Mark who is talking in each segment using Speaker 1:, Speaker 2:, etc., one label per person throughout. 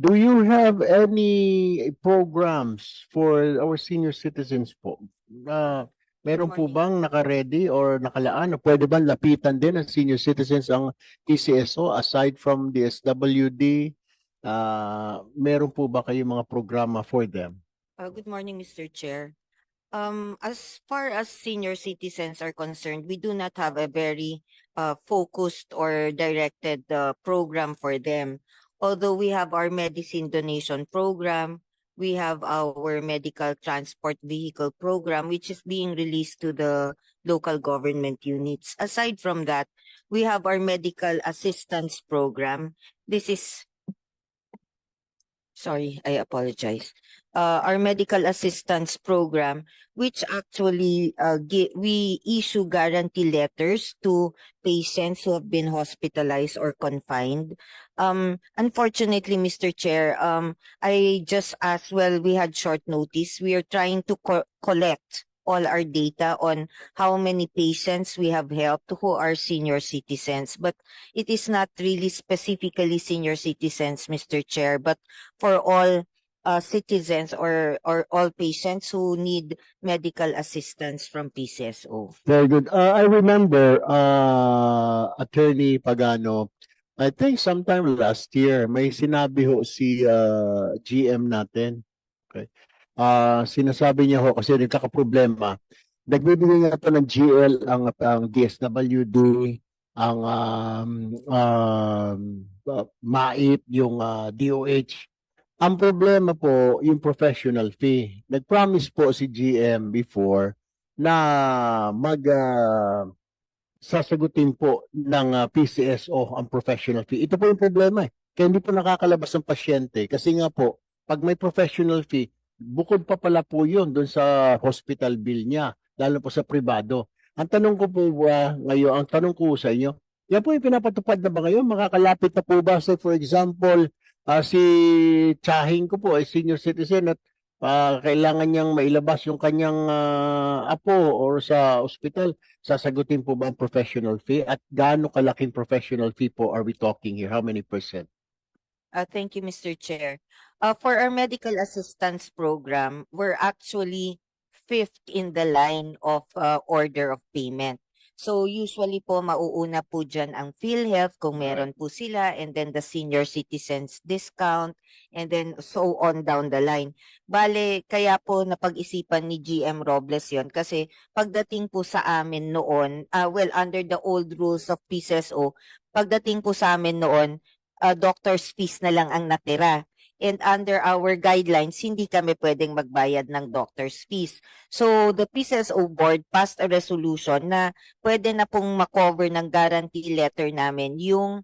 Speaker 1: Do you have any programs for our senior citizens po? Uh, meron po bang naka-ready or nakalaan? Pwede bang lapitan din ng senior citizens ang PCSO aside from the SWD? Uh, meron po ba kayong mga programa for them?
Speaker 2: Uh, good morning, Mr. Chair. Um, as far as senior citizens are concerned, we do not have a very uh, focused or directed uh, program for them. Although we have our medicine donation program, we have our medical transport vehicle program, which is being released to the local government units. Aside from that, we have our medical assistance program. This is sorry, I apologize. Uh, our medical assistance program, which actually uh, gi- we issue guarantee letters to patients who have been hospitalized or confined. Um, unfortunately, Mr. Chair, um, I just asked, well, we had short notice. We are trying to co- collect all our data on how many patients we have helped who are senior citizens, but it is not really specifically senior citizens, Mr. Chair, but for all uh, citizens or or all patients who need medical assistance from PCSO.
Speaker 1: Very good. Uh, I remember uh, Attorney Pagano, I think sometime last year, may sinabi ho si uh, GM natin. Okay. Ah, sinasabi niya ho kasi nagkakaproblema. Nagbibigay nga to ng GL ang ang DSWD, ang um, um, uh, MAIP, yung uh, DOH. Ang problema po, yung professional fee. Nag-promise po si GM before na mag ah, sasagutin po ng ah, PCSO ang professional fee. Ito po yung problema eh. Kaya hindi po nakakalabas ang pasyente. Kasi nga po, pag may professional fee, bukod pa pala po yun doon sa hospital bill niya, lalo po sa privado. Ang tanong ko po ba ngayon, ang tanong ko sa inyo, yan po yung pinapatupad na ba ngayon? Makakalapit na po ba? Say for example, ah, si Chahing ko po ay senior citizen at ah, kailangan niyang mailabas yung kanyang ah, apo or sa ospital, sasagutin po ba ang professional fee? At gaano kalaking professional fee po are we talking here? How many percent?
Speaker 2: Uh, thank you, Mr. Chair. Uh, for our medical assistance program, we're actually fifth in the line of uh, order of payment. So usually po mauuna po dyan ang PhilHealth kung meron po sila and then the senior citizens discount and then so on down the line. Bale, kaya po napag-isipan ni GM Robles yon kasi pagdating po sa amin noon, uh, well under the old rules of PCSO, pagdating po sa amin noon, uh, doctor's fees na lang ang natira. And under our guidelines, hindi kami pwedeng magbayad ng doctor's fees. So the PCSO board passed a resolution na pwede na pong makover ng guarantee letter namin yung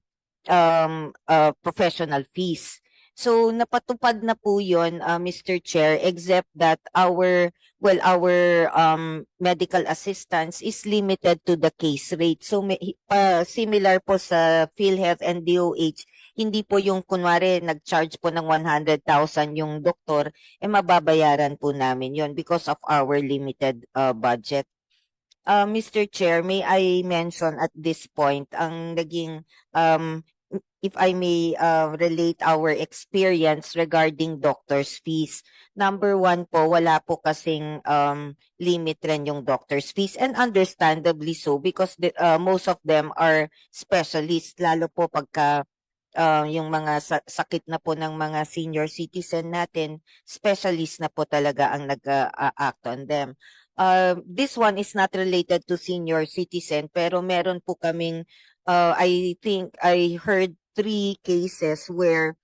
Speaker 2: um, uh, professional fees. So napatupad na po yon uh, Mr. Chair except that our well our um medical assistance is limited to the case rate. So uh, similar po sa PhilHealth and DOH hindi po yung kunwari nag-charge po ng 100,000 yung doktor, eh mababayaran po namin yon because of our limited uh, budget. Uh, Mr. Chair, may I mention at this point ang naging, um, if I may uh, relate our experience regarding doctor's fees. Number one po, wala po kasing um, limit rin yung doctor's fees and understandably so because the, uh, most of them are specialists, lalo po pagka uh, yung mga sa- sakit na po ng mga senior citizen natin, specialist na po talaga ang nag-act on them. Uh, this one is not related to senior citizen pero meron po kaming uh, I think I heard three cases where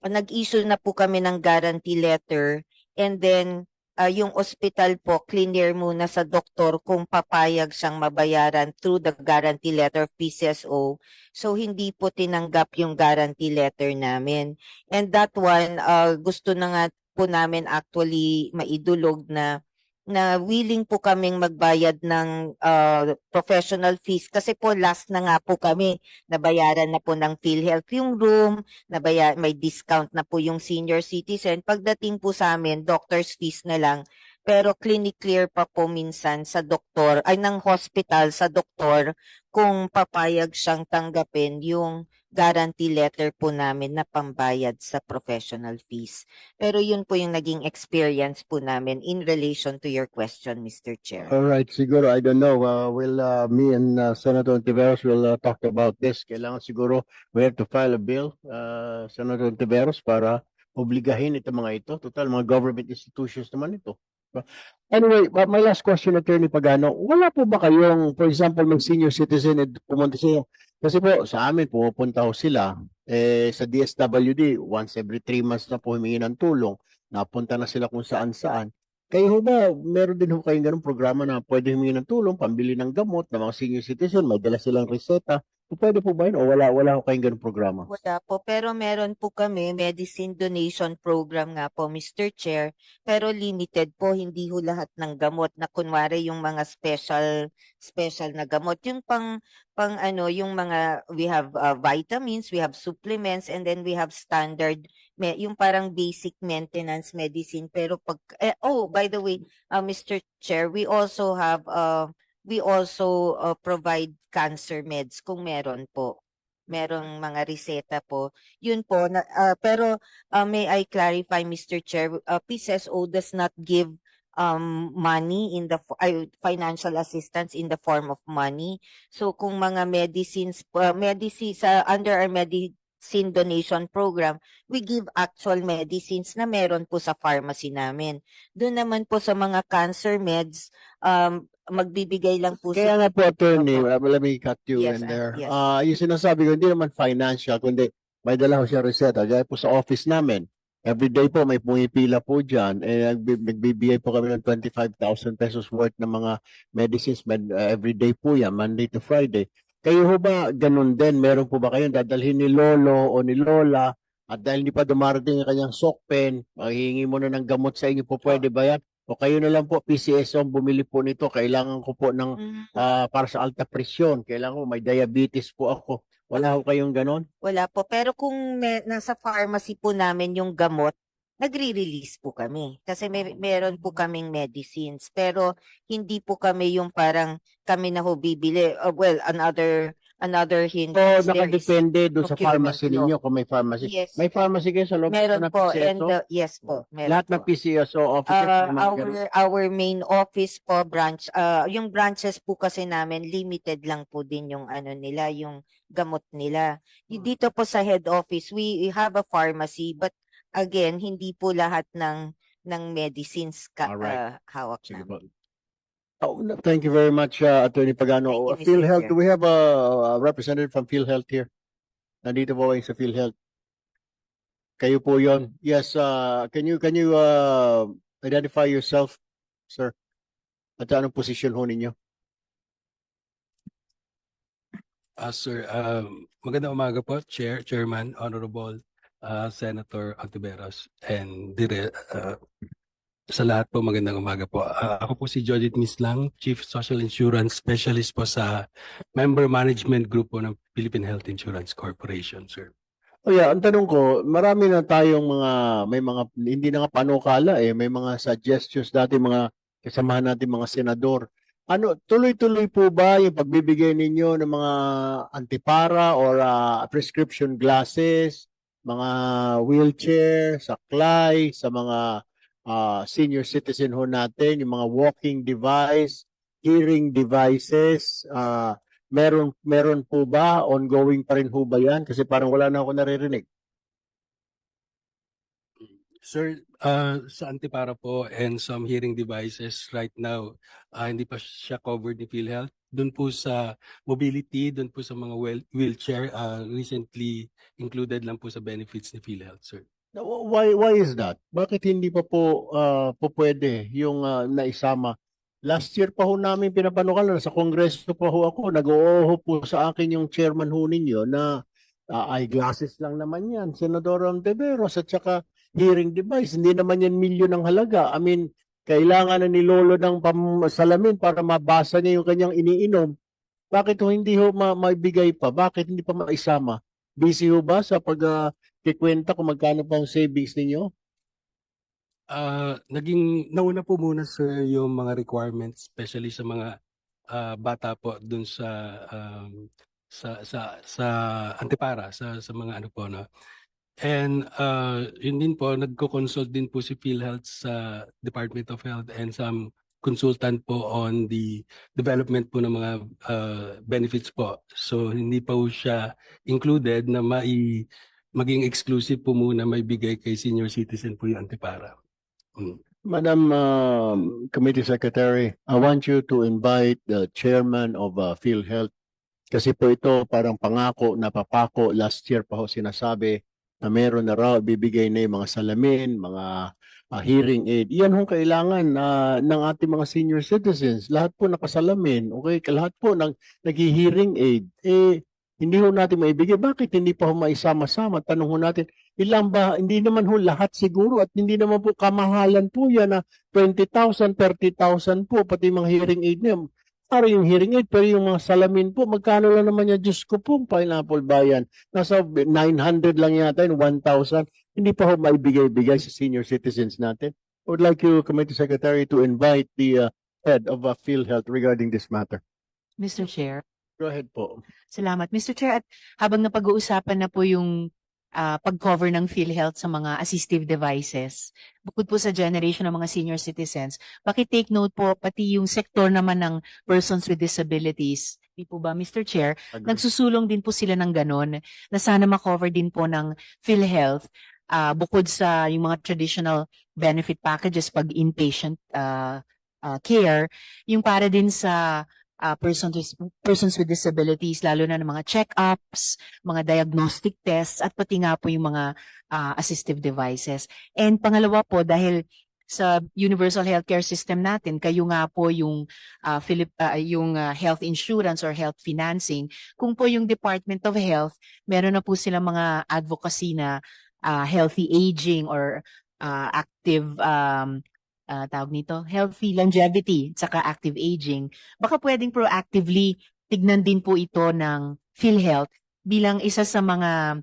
Speaker 2: nag-issue na po kami ng guarantee letter and then uh, yung ospital po clear muna sa doktor kung papayag siyang mabayaran through the guarantee letter of PCSO. So hindi po tinanggap yung guarantee letter namin. And that one, uh, gusto na nga po namin actually maidulog na na willing po kaming magbayad ng uh, professional fees kasi po last na nga po kami nabayaran na po ng PhilHealth yung room, nabaya may discount na po yung senior citizen. Pagdating po sa amin, doctor's fees na lang. Pero clinic clear pa po minsan sa doktor, ay ng hospital sa doktor kung papayag siyang tanggapin yung guarantee letter po namin na pambayad sa professional fees. Pero yun po yung naging experience po namin in relation to your question, Mr. Chair.
Speaker 1: All right, siguro, I don't know, uh, will, uh, me and uh, Senator Ontiveros will uh, talk about this. Kailangan siguro, we have to file a bill, uh, Senator Ontiveros, para obligahin ito mga ito. Total, mga government institutions naman ito. Diba? Anyway, my last question, Attorney Pagano, wala po ba kayong, for example, may senior citizen, eh, pumunta siya, kasi po, sa amin, pumupunta ho sila, eh, sa DSWD, once every three months na po humingi ng tulong, napunta na sila kung saan-saan. Kayo ho ba, meron din ho kayong ganung programa na pwede humingi ng tulong, pambili ng gamot ng mga senior citizen, may dala silang reseta. Pwede po ba yun o wala, wala kayong ganung programa?
Speaker 2: Wala po, pero meron po kami medicine donation program nga po, Mr. Chair, pero limited po, hindi ho lahat ng gamot na kunwari yung mga special special na gamot. Yung pang pang ano, yung mga we have uh, vitamins, we have supplements and then we have standard me, yung parang basic maintenance medicine pero pag eh, oh, by the way, uh, Mr. Chair, we also have uh, we also uh, provide cancer meds kung meron po. Merong mga reseta po. Yun po. Na, uh, pero uh, may I clarify, Mr. Chair, uh, PCSO does not give um, money in the ay, financial assistance in the form of money. So kung mga medicines, uh, medicine sa under our medicine donation program, we give actual medicines na meron po sa pharmacy namin. Doon naman po sa mga cancer meds, um, magbibigay lang po
Speaker 1: Kaya
Speaker 2: sila.
Speaker 1: nga po, attorney, uh, let me cut you
Speaker 2: Yes,
Speaker 1: in there.
Speaker 2: yes.
Speaker 1: Ah, yung sinasabi ko, hindi naman financial, kundi may dala ko siya reseta. Gaya po sa office namin, everyday po may pumipila po dyan. Eh, nagbi- nagbibigay po kami ng 25,000 pesos worth ng mga medicines med, uh, everyday po yan, Monday to Friday. Kayo ho ba, ganun din? Meron po ba kayong dadalhin ni Lolo o ni Lola at dahil hindi pa dumarating ang kanyang sokpen, maghihingi mo na ng gamot sa inyo po, pwede ba yan? O kayo na lang po, PCSO, ang bumili po nito, kailangan ko po ng ah, para sa alta presyon. Kailangan ko, may diabetes po ako. Wala ho kayong ganon?
Speaker 2: Wala po. Pero kung may, nasa pharmacy po namin yung gamot, nagre-release po kami. Kasi may, meron po kaming medicines. Pero hindi po kami yung parang kami na ho bibili. Uh, well, another another hint.
Speaker 1: So, nakadepende doon sa pharmacy ninyo kung may pharmacy.
Speaker 2: Yes.
Speaker 1: May pharmacy kayo sa loob
Speaker 2: Meron
Speaker 1: ng
Speaker 2: po.
Speaker 1: PCSO?
Speaker 2: And uh, yes po. Meron
Speaker 1: Lahat ng
Speaker 2: po.
Speaker 1: PCSO officers?
Speaker 2: Uh, our our main office po branch uh yung branches po kasi namin limited lang po din yung ano nila yung gamot nila.
Speaker 1: Hmm.
Speaker 2: Dito po sa head office we have a pharmacy but again hindi po lahat ng ng medicines ka,
Speaker 1: Alright.
Speaker 2: uh, hawak
Speaker 1: Sige
Speaker 2: namin.
Speaker 1: po. Oh, no, thank you very much, uh, Attorney Pagano.
Speaker 2: Thank you,
Speaker 1: Uh,
Speaker 2: Mr.
Speaker 1: PhilHealth,
Speaker 2: Chair.
Speaker 1: do we have a, a representative from PhilHealth here? Nandito po kayo sa PhilHealth. Kayo po yon. Yes, uh, can you, can you, uh, identify yourself, sir? At anong position ho ninyo?
Speaker 3: Ah, sir, um, magandang umaga po, Chair, Chairman, Honorable ah, Senator Antiveros, and dire, ah, sa lahat po magandang umaga po. Ah, ako po si Judith Mislang, Chief Social Insurance Specialist po sa Member Management Group po ng Philippine Health Insurance Corporation, sir.
Speaker 1: Oh yeah, ang tanong ko, marami na tayong mga, may mga, hindi na nga panukala eh, may mga suggestions dati mga kasamahan natin mga senador. Ano, tuloy-tuloy po ba yung pagbibigay ninyo ng mga antipara or ah, prescription glasses, mga wheelchair, saklay, sa mga ah, senior citizen ho natin, yung mga walking device, hearing devices, ah, meron meron po ba? Ongoing pa rin ho ba yan? Kasi parang wala na ako naririnig.
Speaker 3: Sir, ah, sa Antipara po and some hearing devices right now, ah, hindi pa siya covered ni PhilHealth. Doon po sa mobility, doon po sa mga wheel- wheelchair, ah, recently included lang po sa benefits ni PhilHealth, sir.
Speaker 1: Now, why why is that? Bakit hindi pa po ah, po pwede yung ah, naisama? Last year pa ho namin pinapanukalan sa kongreso pa ho ako nag-ooho po sa akin yung chairman ho ninyo na ah, eyeglasses lang naman yan Senador Ontiveros at saka hearing device. Hindi naman yan milyon ang halaga. I mean kailangan na ni Lolo ng salamin para mabasa niya yung kanyang iniinom. Bakit ho hindi ho ma- maibigay pa? Bakit hindi pa maisama? Busy ho ba sa pag ah, kikwenta kung magkano pa ang savings ninyo?
Speaker 3: Ah, naging nauna po muna sir yung mga requirements especially sa mga ah, bata po dun sa um, sa sa sa Antipara sa sa mga ano po no. And uh, yun din po nagko-consult din po si PhilHealth sa Department of Health and some consultant po on the development po ng mga uh, benefits po. So hindi pa po siya included na mai maging exclusive po muna may bigay kay senior citizen po yung Antipara. Mm.
Speaker 1: Madam um, Committee Secretary, I want you to invite the chairman of uh, PhilHealth kasi po ito parang pangako, napapako, last year pa ho sinasabi na meron na raw bibigay na yung mga salamin, mga uh, hearing aid. Yan ho kailangan na ng ating mga senior citizens. Lahat po nakasalamin, okay? Lahat po nag, nag-hearing aid. Eh, hindi ho natin maibigay. Bakit hindi pa ho maisama-sama? Tanong ho natin, ilang ba? Hindi naman ho lahat siguro at hindi naman po kamahalan po yan na 20,000, 30,000 po, pati mga hearing aid niya. Para yung hearing aid, pero yung mga salamin po, magkano lang naman yan? Diyos ko po, pineapple bayan. Nasa 900 lang yata yun, 1,000. Hindi pa ho maibigay-bigay sa senior citizens natin. I would like you, Committee Secretary, to invite the uh, head of uh, PhilHealth regarding this matter.
Speaker 4: Mr. Chair.
Speaker 1: Go ahead po.
Speaker 4: Salamat. Mr. Chair, at habang napag-uusapan na po yung ah, pag-cover ng PhilHealth sa mga assistive devices, bukod po sa generation ng mga senior citizens, take note po pati yung sektor naman ng persons with disabilities. Di po ba, Mr. Chair?
Speaker 1: Agree.
Speaker 4: Nagsusulong din po sila ng ganun na sana makover din po ng PhilHealth ah, bukod sa yung mga traditional benefit packages pag inpatient ah, ah, care, yung para din sa ah, persons persons with disabilities, lalo na ng mga check-ups, mga diagnostic tests, at pati nga po yung mga ah, assistive devices. And pangalawa po, dahil sa universal healthcare system natin, kayo nga po yung ah, Philip ah, yung ah, health insurance or health financing. Kung po yung Department of Health, meron na po silang mga advocacy na ah, healthy aging or ah, active um ah, tawag nito, healthy longevity, saka active aging. Baka pwedeng proactively tignan din po ito ng PhilHealth bilang isa sa mga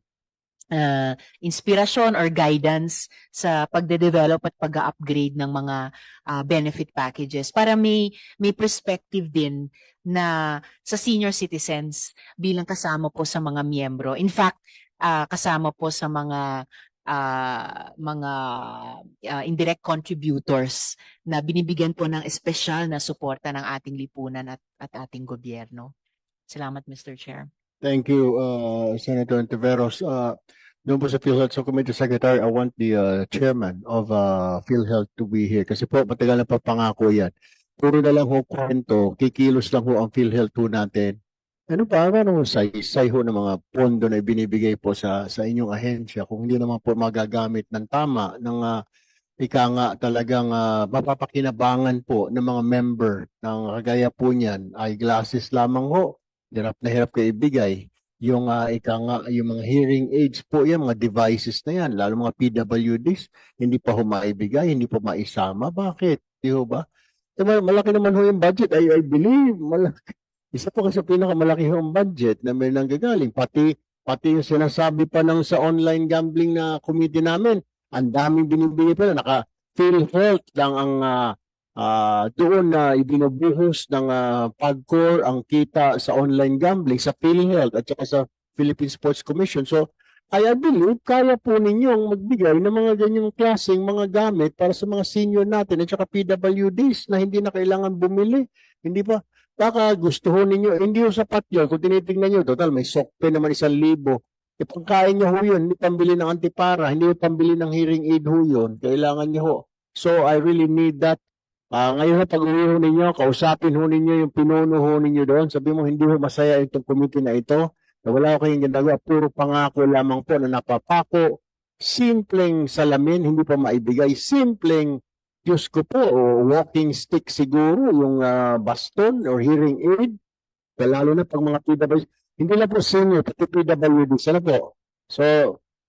Speaker 4: ah, inspirasyon or guidance sa pagde-develop at pag-upgrade ng mga ah, benefit packages para may may perspective din na sa senior citizens bilang kasama po sa mga miyembro. In fact, ah, kasama po sa mga ah, mga ah, indirect contributors na binibigyan po ng espesyal na suporta ng ating lipunan at, at ating gobyerno. Salamat, Mr. Chair.
Speaker 1: Thank you, uh, Senator Antiveros. Uh, doon po sa PhilHealth Subcommittee Secretary, I want the uh, chairman of uh, PhilHealth to be here. Kasi po, matagal na pa pangako yan. Puro na lang ho kwento, kikilos lang ho ang PhilHealth po natin. Ano pa, ano say-say ho ng mga pondo na ibinibigay po sa sa inyong ahensya kung hindi naman po magagamit ng tama ng uh, ika nga talagang uh, mapapakinabangan po ng mga member ng kagaya po niyan ay glasses lamang ho. Hirap na hirap kayo ibigay yung uh, ika nga, yung mga hearing aids po yan, mga devices na yan, lalo mga PWDs, hindi pa ho maibigay, hindi pa maisama. Bakit? Di ho ba? Malaki naman ho yung budget, I, I believe. Malaki. Isa po kasi pinakamalaki hong budget na may nanggagaling. Pati, pati yung sinasabi pa ng sa online gambling na committee namin, ang daming binibigay pa na naka PhilHealth lang ang ah, ah, doon na ibinubuhos ng uh, PAGCOR ang kita sa online gambling sa PhilHealth at saka sa Philippine Sports Commission. So, I believe kaya po ninyong magbigay ng mga ganyang klaseng mga gamit para sa mga senior natin at saka PWDs na hindi na kailangan bumili. Hindi pa, baka gusto ho ninyo, hindi ho sapat yun. Kung tinitingnan nyo, total, may sokpe naman isang libo. E pagkain nyo ho yun, hindi pambili ng antipara, hindi ho pambili ng hearing aid ho yun. Kailangan nyo ho. So, I really need that Ah, ngayon na pag-uwi ho ninyo, kausapin ho ninyo yung pinuno ho ninyo doon. Sabi mo, hindi ho masaya itong committee na ito. Na wala ko kayong ginagawa. Puro pangako lamang po na napapako. Simpleng salamin, hindi pa maibigay. Simpleng, Diyos ko po, o walking stick siguro, yung ah, baston or hearing aid. Lalo na pag mga PWD. Hindi na po senior, pati PWD. Sana po. So,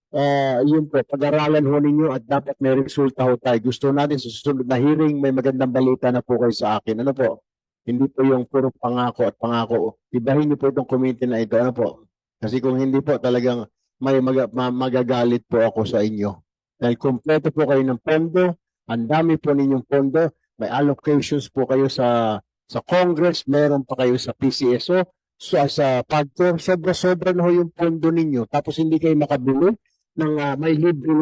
Speaker 1: Ah, yun po, pag-aralan ho ninyo at dapat may resulta ho tayo. Gusto natin sa susunod na hearing, may magandang balita na po kayo sa akin. Ano po? Hindi po yung puro pangako at pangako. Ibahin niyo po itong committee na ito. Ano po? Kasi kung hindi po, talagang may mag- ma- magagalit po ako sa inyo. Dahil kompleto po kayo ng pondo, ang dami po ninyong pondo, may allocations po kayo sa sa Congress, meron pa kayo sa PCSO, so as a factor, sobra-sobra na ho yung pondo ninyo. Tapos hindi kayo makabili ng ah, may libre